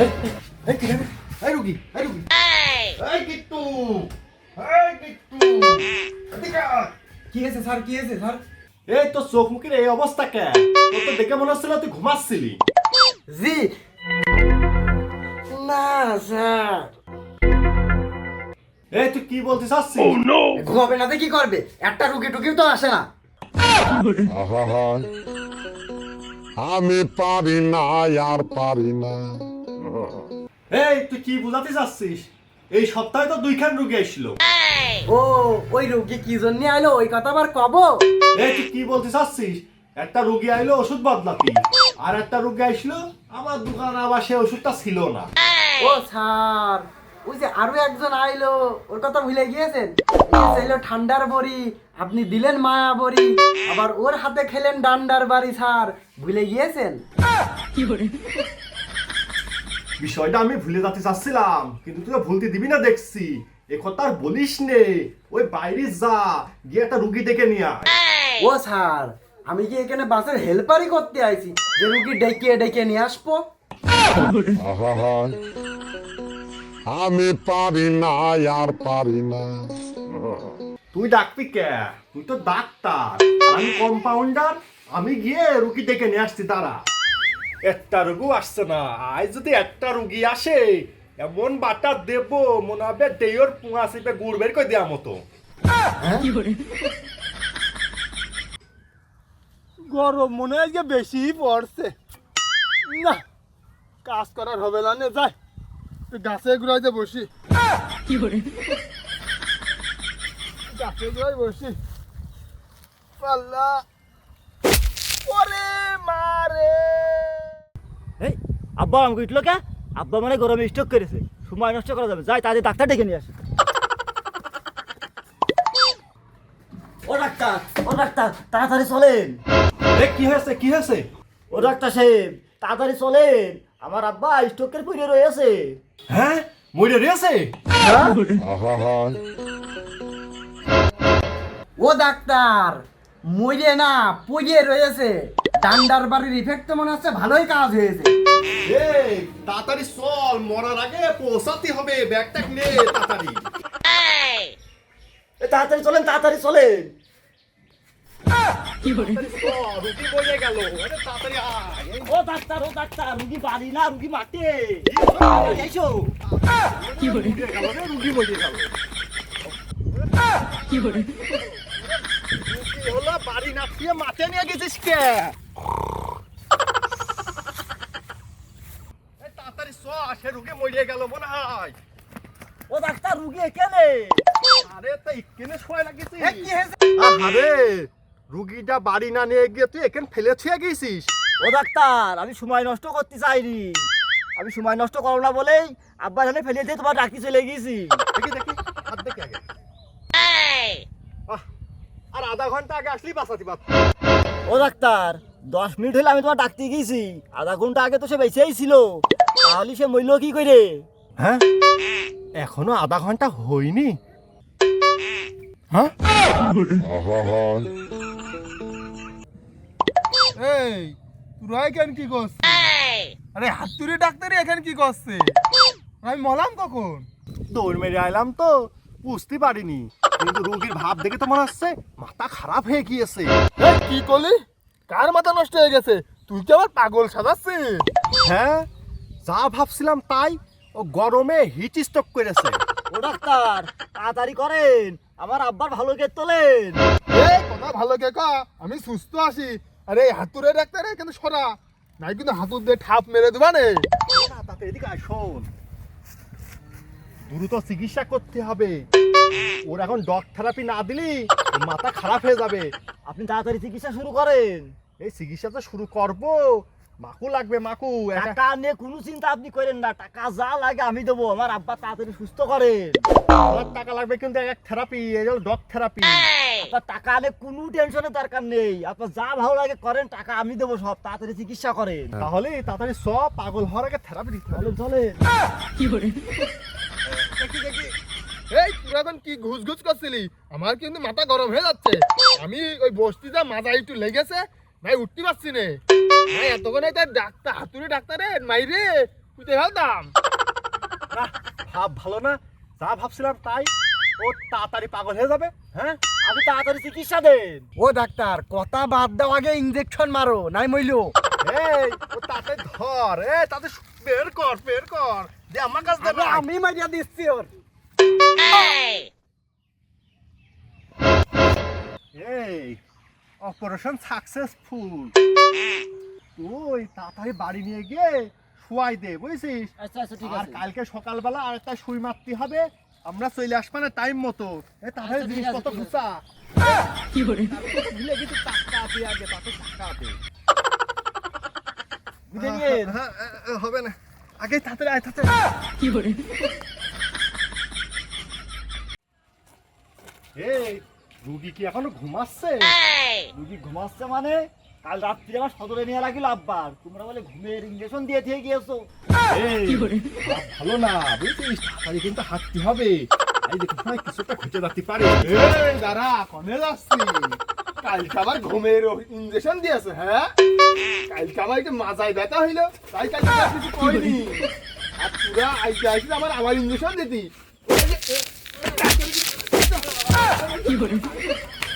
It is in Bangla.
এই কি রে? এই রুগী এই রুগী। এই কিট্টু এই কিট্টু। কি হয়েছে স্যার? কি হয়েছে স্যার? এই তো চোখ মুখের এই অবস্থা কে? তোর তো দেখে মনে হচ্ছিল তুই ঘুমাচ্ছিলি। জি। না স্যার। এই তুই কি বলতে চাচ্ছিস ঘুমাবে না কি করবে? একটা রুগী টুকিও তো আসে না। আমি পারি না আর পারি না এই তুই কি বুঝাতে চাচ্ছিস? এই সপ্তাহে তো দুইখান রুগী আসলো ও ওই রুগী কি জন্য আইলো? ওই কথা আবার কব। এই তুই কি বলতে চাচ্ছিস? একটা রুগী আইলো ওষুধ বদলাতি। আর একটা রুগী আসলো আমার দোকান আবার সে ওষুধটা ছিল না। ও স্যার ওই যে আরও একজন আইলো ওর কথা ভুলে গিয়েছেন? চাইলো ঠান্ডার বড়ি আপনি দিলেন মায়া বড়ি আবার ওর হাতে খেলেন ডান্ডার বাড়ি স্যার ভুলে গিয়েছেন? বিষয়টা আমি ভুলে যেতে চাচ্ছিলাম কিন্তু তুই ভুলতে দিবি না দেখছি। এ কথা আর বলিস নে। ওই বাইরে যা গিয়ে একটা রুগী ডেকে নিয়ে আয়। ও স্যার আমি কি এখানে বাসের হেল্পারই করতে আইছি? যে রুগী ডেকে ডেকে নিয়ে আসব? আমি পারি না আর পারি না। তুই ডাকবি কে? তুই তো ডাক্তার। আমি কম্পাউন্ডার আমি গিয়ে রুগী ডেকে নিয়ে আসছি দাঁড়া। একটা রুগু আসছে না। আজ যদি একটা রুগী আসে, এমন বাটা দেব, মনে হবে দেয়র পুঙা সিপে গুড় বের করে দেওয়া মতো। গরম মনে হয় যে বেশি পড়ছে। না, কাজ করার হবে না যাই গাছে গুড়াইতে বসি। গাছে গুড়াই বসি। পাল্লা ওরে মারে এই আব্বা আমাকে উঠল কে? আব্বা মানে গরমে স্ট্রোক করেছে। সময় নষ্ট করা যাবে। যাই তাদের ডাক্তার ডেকে নিয়ে আসে। ও ডাক্তার ও ডাক্তার তাড়াতাড়ি চলেন। এ কি হয়েছে কি হয়েছে? ও ডাক্তার সাহেব তাড়াতাড়ি চলেন। আমার আব্বা স্ট্রোকের পরে রয়েছে। হ্যাঁ? মরে রয়েছে? ও ডাক্তার মরে না পড়ে রয়েছে। ডান্ডার বাড়ির ইফেক্ট তো মনে হচ্ছে ভালোই কাজ হয়েছে। এই তাড়াতাড়ি চল মরার আগে পৌঁছাতে হবে ব্যাগটা কিনে তাড়াতাড়ি। তাড়াতাড়ি চলেন তাড়াতাড়ি চলেন। রুগী বয়ে গেল তাড়াতাড়ি আয়। ও ডাক্তার ও ডাক্তার রুগী বাড়ি না রুগী মাঠে। এসো। রুগী গেল রুগী বয়ে গেল। কি হলো বাড়ি না দিয়ে মাঠে নিয়ে গেছিস কে এই সে রুগী মরিয়ে গেল মনে হয় ও ডাক্তার রুগী এখানে? আরে তা ইকেনে শোয় লাগিছি এ, আরে রুগীটা বাড়ি না নিয়ে গিয়ে তুই এখানে ফেলে ছুঁয়ে গেছিস? ও ডাক্তার আমি সময় নষ্ট করতে চাইনি। আমি সময় নষ্ট করো না বলেই আব্বা এখানে ফেলে দিয়ে তোমার ডাক্তি চলে গেছি দেখি দেখি হাত দেখি আগে। আর আধা ঘণ্টা আগে আসলেই বাঁচাতে পারত ও ডাক্তার দশ মিনিট হলে আমি তোমার ডাকতে গেছি আধা ঘণ্টা আগে তো সে বেঁচেই ছিল। তাহলে সে মূল্য কি করে? হ্যাঁ? এখনও আধা ঘণ্টা হয়নি। হ্যাঁ? এই তোরা এখানে কি করছিস? আরে হাতুড়ি ডাক্তারই এখানে কি করছে? আমি মলাম কখন? দৌড় মেরে আইলাম তো বুঝতে পারিনি। কিন্তু রুগীর ভাব দেখে তো মনে হচ্ছে মাথা খারাপ হয়ে গিয়েছে। কি করলি? কার মাথা নষ্ট হয়ে গেছে? তুই কি আবার পাগল সাজাচ্ছিস? হ্যাঁ? যা ভাবছিলাম তাই ও গরমে হিট স্ট্রোক করেছে। ও ডাক্তার তাড়াতাড়ি করেন আমার আব্বার ভালো কে তোলেন। এই কথা ভালো কে কা আমি সুস্থ আছি। আরে এই হাতুড়ে ডাক্তার এখানে সরা। নাই কিন্তু হাতুর দিয়ে ঠাপ মেরে দেবা নে। না তাতে এদিকে আয় শোন। দ্রুত চিকিৎসা করতে হবে। ওর এখন ডগ থেরাপি না দিলি ওর মাথা খারাপ হয়ে যাবে। আপনি তাড়াতাড়ি চিকিৎসা শুরু করেন। এই চিকিৎসা তো শুরু করব। মাকু লাগবে মাকু। টাকা নিয়ে কোনো চিন্তা আপনি করেন না টাকা যা লাগে আমি দেবো আমার আব্বা তাড়াতাড়ি সুস্থ করেন আমার টাকা লাগবে কিন্তু এক থেরাপি এই ডগ থেরাপি। আপনার টাকা নিয়ে কোনো টেনশনের দরকার নেই আপনার যা ভালো লাগে করেন টাকা আমি দেবো সব তাড়াতাড়ি চিকিৎসা করেন। তাহলে তাড়াতাড়ি সব পাগল হওয়ার আগে থেরাপি দিতে হবে। চলেন দেখি দেখি। এই এখন কি ঘুষ ঘুষ করছিলি? আমার কিন্তু মাথা গরম হয়ে যাচ্ছে। আমি ওই বস্তিটা মাথা একটু লেগেছে ভাই উঠতে পারছি না। এতক্ষণে তার ডাক্তার হাতুড়ি ডাক্তারে মাইরে ফেলতাম। ভাব ভালো না যা ভাবছিলাম তাই। ও তাড়াতাড়ি পাগল হয়ে যাবে হ্যাঁ? আমি তাড়াতাড়ি চিকিৎসা দেন। ও ডাক্তার কথা বাদ দাও আগে ইঞ্জেকশন মারো নাই মইলো। এই ও তাতে ধর এ তাতে বের কর বের কর। দে আমার কাছে দে আমি মারিয়া দিচ্ছি ওর। এই অপারেশন সাকসেসফুল তুই তাড়াতাড়ি বাড়ি নিয়ে গিয়ে শুয়াই দে বুঝছিস? আচ্ছা আচ্ছা ঠিক আর আছে। কালকে সকালবেলা আর একটা সুই মারতে হবে আমরা চলে আসব না টাইম মতো। এ তাহলে আচ্ছা, ঠিক জিনিসপত্র আছে, গুছা। ভুলে গেছি টাকা আগে তাতে টাকা বুঝে নিয়েন হ্যাঁ, হ্যাঁ, হ্যাঁ, হবে না। আগে তাড়াতাড়ি আয় তাড়াতাড়ি এই রুগী কি এখনও ঘুমাচ্ছে? রুগী ঘুমাচ্ছে মানে? কাল রাত্রি আমার সদরে নিয়ে লাগিল আব্বার। তোমরা বলে ঘুমের ইঞ্জেকশন দিয়ে দিয়ে গিয়েছো। ভালো না বুঝছিস? তাড়াতাড়ি কিন্তু হাঁটতে হবে। এই দেখো না কিছু একটা ঘটে যেতে পারে দাঁড়া কনে যাচ্ছি। কালকে আবার ঘুমের ইঞ্জেকশন দিয়েছে হ্যাঁ? কালকে আমার একটু মাজায় ব্যথা হইল তাই কালকে কিছু কইনি আর পুরা আইতে আইতে আমার আবার ইঞ্জেকশন দিতি।